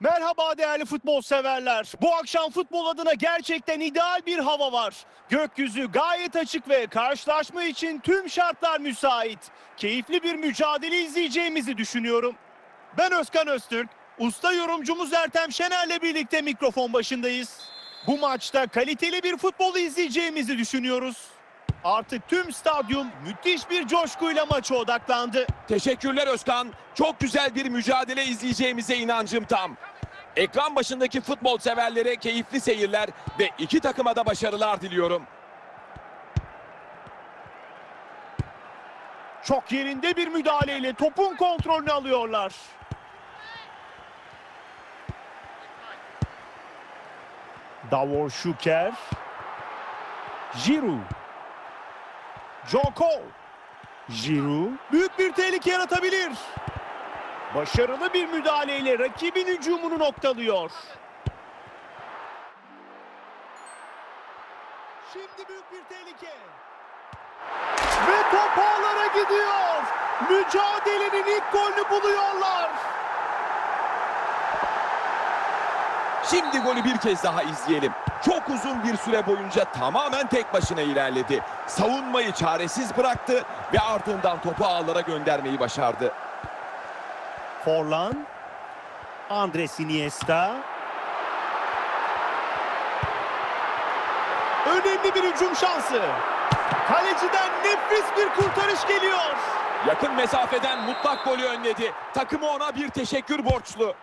Merhaba değerli futbol severler. Bu akşam futbol adına gerçekten ideal bir hava var. Gökyüzü gayet açık ve karşılaşma için tüm şartlar müsait. Keyifli bir mücadele izleyeceğimizi düşünüyorum. Ben Özkan Öztürk, usta yorumcumuz Ertem Şener'le birlikte mikrofon başındayız. Bu maçta kaliteli bir futbol izleyeceğimizi düşünüyoruz. Artık tüm stadyum müthiş bir coşkuyla maça odaklandı. Teşekkürler Özkan. Çok güzel bir mücadele izleyeceğimize inancım tam. Ekran başındaki futbol severlere keyifli seyirler ve iki takıma da başarılar diliyorum. Çok yerinde bir müdahaleyle topun kontrolünü alıyorlar. Davor Şuker. Giroud. Joko. Giroud büyük bir tehlike yaratabilir. Başarılı bir müdahaleyle rakibin hücumunu noktalıyor. Şimdi büyük bir tehlike. Ve top ağlara gidiyor. Mücadelenin ilk golünü buluyorlar. Şimdi golü bir kez daha izleyelim. Çok uzun bir süre boyunca tamamen tek başına ilerledi. Savunmayı çaresiz bıraktı ve ardından topu ağlara göndermeyi başardı. Forlan. Andres Iniesta. Önemli bir hücum şansı. Kaleciden nefis bir kurtarış geliyor. Yakın mesafeden mutlak golü önledi. Takımı ona bir teşekkür borçlu.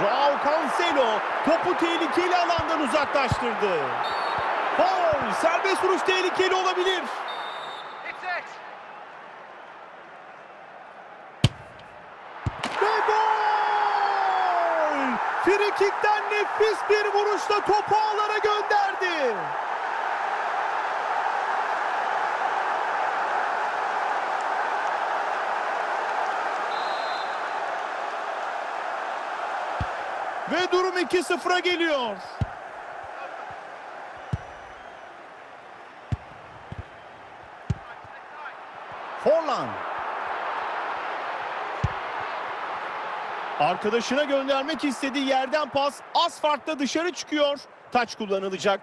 Joao Cancelo topu tehlikeli alandan uzaklaştırdı. Foul, serbest vuruş tehlikeli olabilir. Ve gol! Frikikten nefis bir vuruşla topu ağlara gönderdi. Ve durum 2-0'a geliyor. Forlan. Arkadaşına göndermek istediği yerden pas az farkla dışarı çıkıyor. Taç kullanılacak.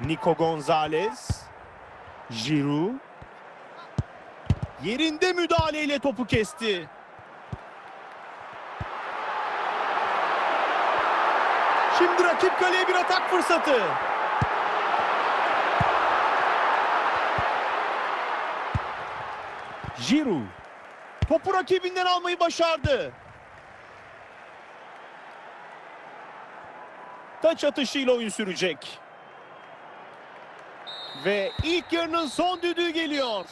Nico Gonzalez. Giroud. Yerinde müdahaleyle topu kesti. Şimdi rakip kaleye bir atak fırsatı. Giroud. Topu rakibinden almayı başardı. Taç atışıyla oyun sürecek. Ve ilk yarının son düdüğü geliyor.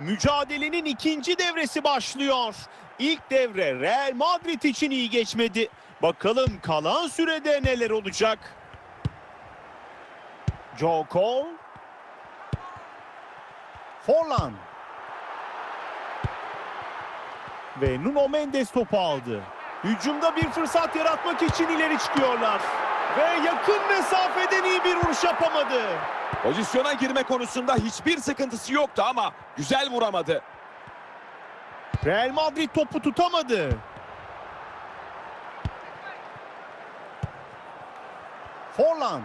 Mücadelenin ikinci devresi başlıyor. İlk devre Real Madrid için iyi geçmedi. Bakalım kalan sürede neler olacak? Joe Cole. Forlan. Ve Nuno Mendes topu aldı. Hücumda bir fırsat yaratmak için ileri çıkıyorlar. Ve yakın mesafeden iyi bir vuruş yapamadı. Pozisyona girme konusunda hiçbir sıkıntısı yoktu ama güzel vuramadı. Real Madrid topu tutamadı. Forlan.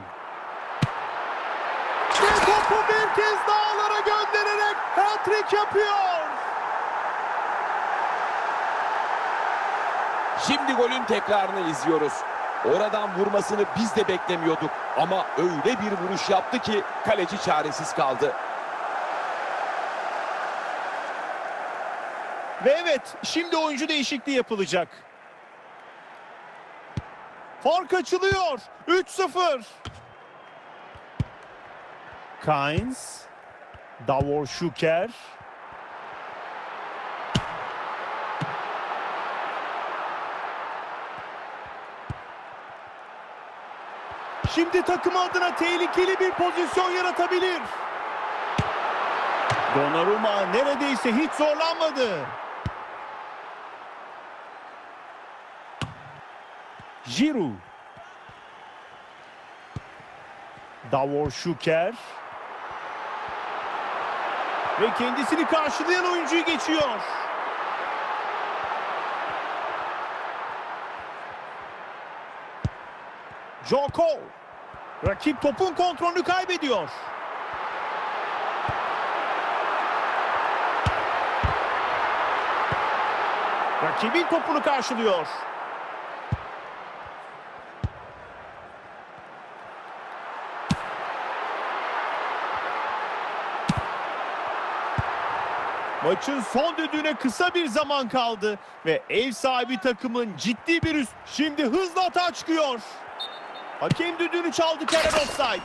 Topu bir kez daha ağlara göndererek hat-trick yapıyor. Şimdi golün tekrarını izliyoruz. Oradan vurmasını biz de beklemiyorduk ama öyle bir vuruş yaptı ki kaleci çaresiz kaldı. Ve evet şimdi oyuncu değişikliği yapılacak. Fark açılıyor. 3-0. Kainz. Davor Şuker. Şimdi takım adına tehlikeli bir pozisyon yaratabilir. Donnarumma neredeyse hiç zorlanmadı. Giroud. Davor Şuker. Ve kendisini karşılayan oyuncuyu geçiyor. Joko. Rakip topun kontrolünü kaybediyor. Rakibin topunu karşılıyor. Maçın son düdüğüne kısa bir zaman kaldı ve ev sahibi takımın ciddi bir üst. Şimdi hızla atağa çıkıyor. Hakem düdüğünü çaldı Kerem offside.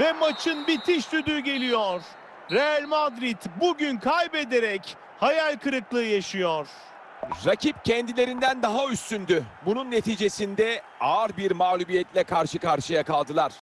Ve maçın bitiş düdüğü geliyor. Real Madrid bugün kaybederek hayal kırıklığı yaşıyor. Rakip kendilerinden daha üstündü. Bunun neticesinde ağır bir mağlubiyetle karşı karşıya kaldılar.